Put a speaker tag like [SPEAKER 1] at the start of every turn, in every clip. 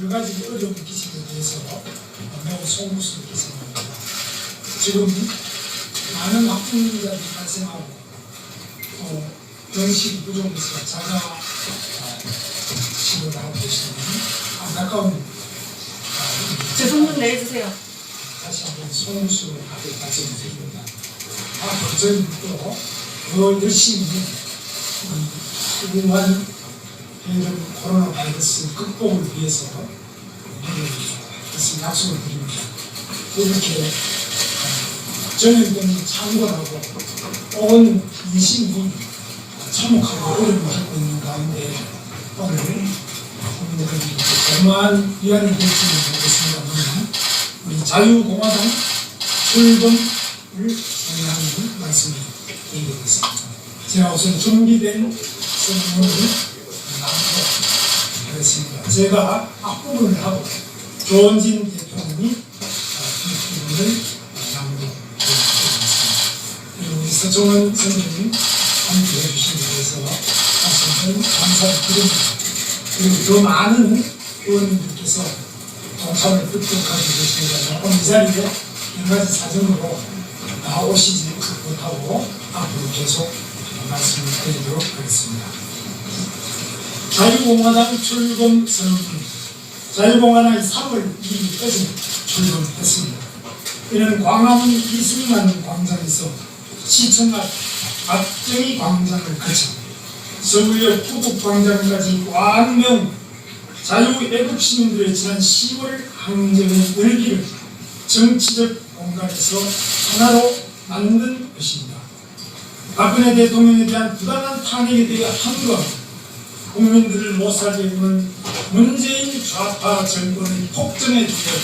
[SPEAKER 1] 여러 가지 어려움을 끼치게 돼서 매우 송구스럽게 생각합니다. 지금 많은 학부모들이 발생하고 또 병실 부족에서 자가 아, 치료를 하고 계시는 안타까운 아,
[SPEAKER 2] 제손좀 내주세요.
[SPEAKER 1] 다시 한번 송구스러운 하게 말씀드립니다. 앞으로 저희는 또더 열심히 이런 코로나 바이러스 극복을 위해서 그것을 약속을 드립니다. 이렇게 어, 전염병이 창궐하고 온 이신이 참혹하고 어려움을 겪고 있는 가운데 오늘 국민들에게 고마운 위안이 될지는 모르겠습니다만 우리 자유공화당 출범을 선언하는 말씀을 드리겠습니다. 제가 우선 준비된 선언을 나누도록 하겠습니다. 제가 앞부분을 하고 조원진 대표님이 뒷부분을 나누도록 하겠습니다. 그리고 서정원 선생님 함께 해주신 데 대해서 다시 한번 감사를 드립니다. 그리고 더 많은 의원님들께서 동참을 획득하고 계십니다. 오늘 이 자리에 여러 가지 사정으로 나오시지 못하고 앞으로 계속 말씀을 드리도록 하겠습니다. 자유공화당 출범 선언입니다. 자유공화당이 3월 2일까지 출범했습니다. 이는 광화문 이승만 광장에서 시청 앞 박정희 광장을 거쳐 서울역 구국광장까지 광명 자유애국 시민들의 지난 10월 항쟁의 열기를 정치적 공간에서 하나로 만든 것입니다. 박근혜 대통령에 대한 부당한 탄핵에 대해 한과 국민들을 못 살게 구는 문재인 좌파 정권의 폭정에 대해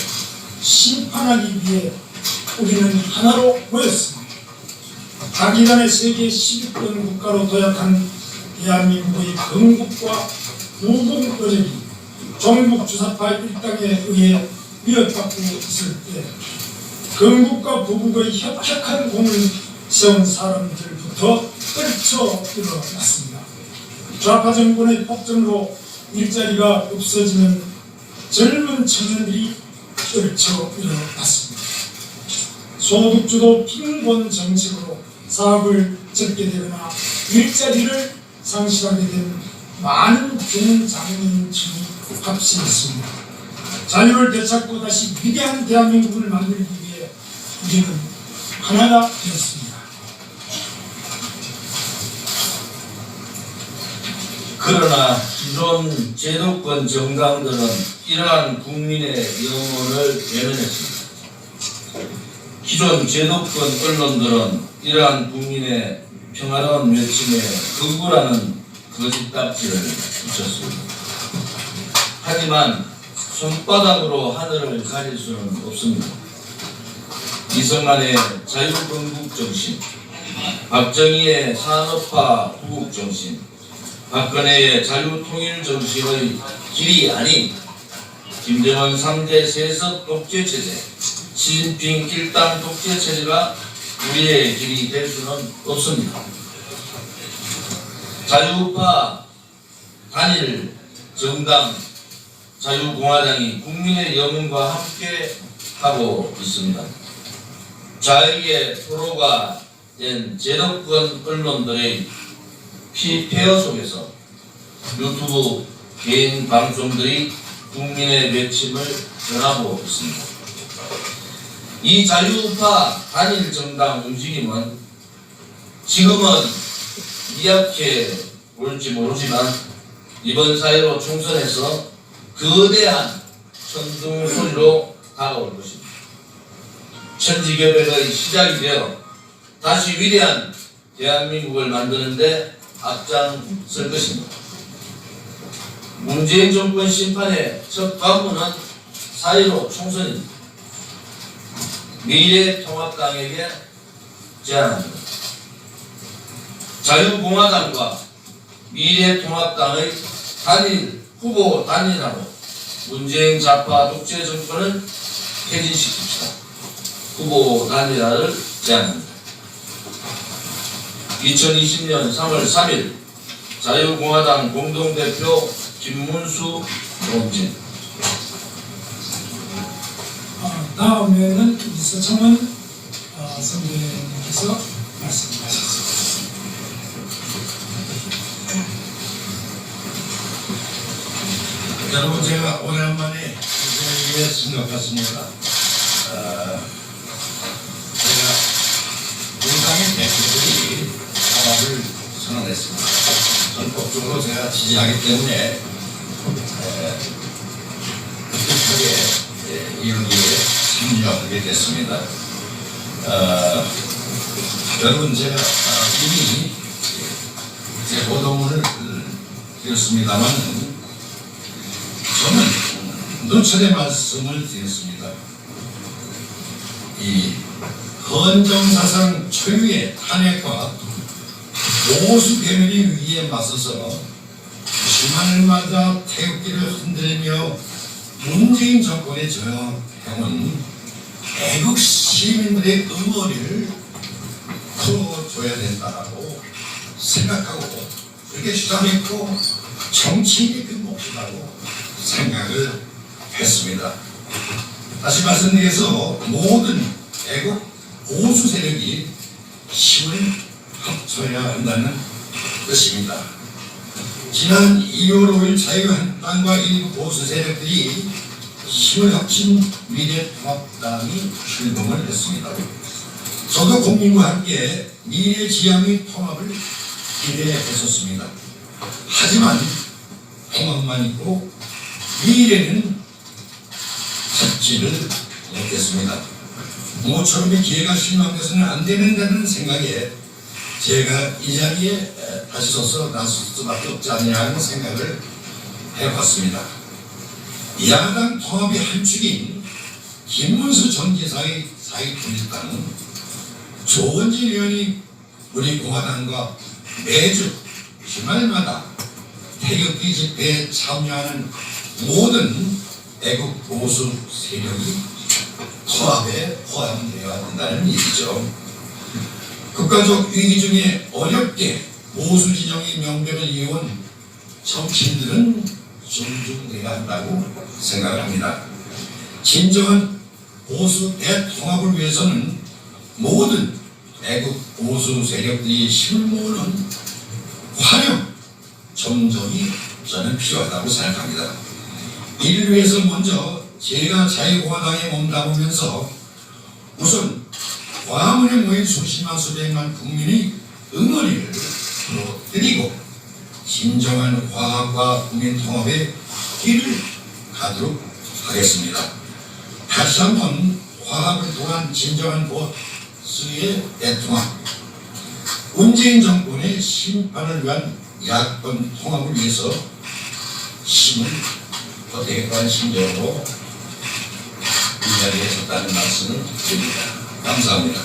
[SPEAKER 1] 심판하기 위해 우리는 하나로 모였습니다. 단기간에 세계 10위권 국가로 도약한 대한민국의 건국과 부공 어력이 종북 주사파 일당에 의해 위협받고 있을 때 건국과 부국의 협착한 공을 세운 사람들부터 떨쳐 일어났습니다. 좌파 정권의 폭정으로 일자리가 없어지는 젊은 청년들이 떨쳐 일어났습니다. 소득주도 빈곤 정책으로 사업을 접게 되거나 일자리를 상실하게 된 많은 중장년층이 합심했습니다. 자유를 되찾고 다시 위대한 대한민국을 만들기 위해 우리는 하나가 되었습니다.
[SPEAKER 3] 그러나 기존 제도권 정당들은 이러한 국민의 영혼을 외면했습니다. 기존 제도권 언론들은 이러한 국민의 평화로운 외침에 극우라는 거짓 딱지를 붙였습니다. 하지만 손바닥으로 하늘을 가릴 수는 없습니다. 이승만의 자유건국 정신, 박정희의 산업화 구국 정신, 박근혜의 자유통일 정신의 길이 아닌 김정은 3대 세습 독재체제, 시진핑 일당 독재체제가 우리의 길이 될 수는 없습니다. 자유파 단일 정당 자유공화당이 국민의 영혼과 함께 하고 있습니다. 자유의 포로가 된 제도권 언론들의 피폐어 속에서 유튜브 개인 방송들이 국민의 외침을 전하고 있습니다. 이 자유파 단일 정당 움직임은 지금은 미약해 볼지 모르지만 이번 사회로 총선에서 거대한 천둥 소리로 다가올 것입니다. 천지개벽의 시작이 되어 다시 위대한 대한민국을 만드는데 앞장설 것입니다. 문재인 정권 심판의 첫 관문은 4.15 총선입니다. 미래통합당에게 제안합니다. 자유공화당과 미래통합당의 단일 후보 단일화로 문재인 좌파 독재 정권을 퇴진시킵시다. 후보 단일화를 제안합니다. 2020년 3월 3일 자유공화당 공동대표 김문수 동진
[SPEAKER 1] 어, 다음에는 이서청은 어, 선배님께서 말씀하셨습니다.
[SPEAKER 2] 여러분 제가 오랜만에 이 자리에 승격했습니다. 어, 제가 공당의 대표들이 통합을 선언 했습니다. 전폭적으로 제가 지지하기 때문에 에, 급하게 에, 이 여기에 참여하게 됐습니다. 어, 여러분 제가 어, 이미 제 호동을 드렸습니다만 저는 누철의 말씀을 드렸습니다. 이 헌정사상 초유의 탄핵과 보수 괴멸의 위기에 맞서서 맞아 태극기를 흔들며 문재인 정권에 저항해온 애국 시민들의 응어리를 풀어줘야 된다고 생각하고 그렇게 주장했고 정치인이 그 몫이라고 생각을 했습니다. 다시 말씀드려서 모든 애국 보수 세력이 힘을 합쳐야 한다는 것입니다. 지난 2월 5일 자유한국당과 일부 보수 세력들이 힘을 합친 미래통합당이 출범을 했습니다. 저도 국민과 함께 미래지향의 통합을 기대했었습니다. 하지만 통합만 있고 미래는 찾지를 못했습니다. 모처럼의 기회가 실망돼서는 안 되는다는 생각에 제가 이 자리에 에, 다시 서서 나설 수밖에 없지 않냐는 생각을 해봤습니다. 야당 통합의 한 축인 김문수 전 지사의 사익통일당은 조원진 의원이 우리 공화당과 매주 주말마다 태극기 집회에 참여하는 모든 애국 보수 세력이 통합에 포함되어야 한다는 얘기죠. 국가적 위기 중에 어렵게 보수 진영의 명백을 이어온 정치인들은 존중돼야 한다고 생각합니다. 진정한 보수 대통합을 위해서는 모든 애국 보수 세력들이 모으는 화력 점점이 저는 필요하다고 생각합니다. 이를 위해서 먼저 제가 자유공화당에 몸담으면서 우선 광화문에 모인 수십만 수백만 국민의 응원을 드리고 진정한 화합과 국민 통합의 길을 가도록 하겠습니다. 다시 한번 화합을 통한 진정한 보수의 대통합 문재인 정권의 심판을 위한 야권 통합을 위해서 힘을 심정으로 이 자리에 섰다는 말씀을 드립니다. 감사합니다.